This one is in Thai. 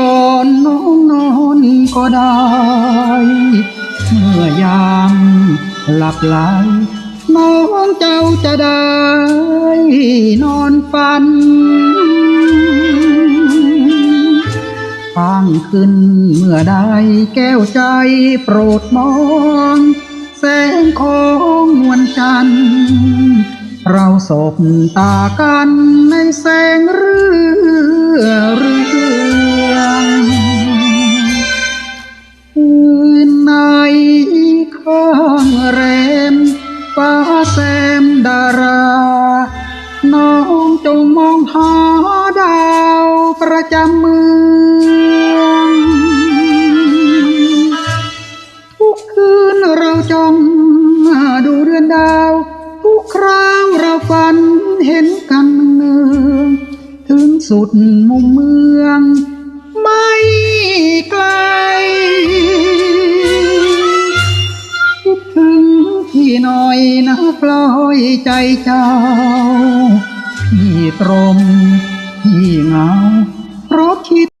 ก่อนน้องนอนก็ได้ เมื่อยามหลับไหลน้องเจ้าจะได้ นอนฝันฟังขึ้นเมื่อใดแก้วใจโปรดมอง แสงของนวลจันทร์เราสบตากันในแสงเรือเรือ แซมดารา น้องจงมองหาดาวประจำเมืองทุกคืนเราจองดูเรือนดาว ทุกคราวเราฝันเห็นกันเนือง ถึงสุดมุมเมือง น่อยนะปล่อยใจเจ้า พี่ตรม พี่เหงาเพราะคิด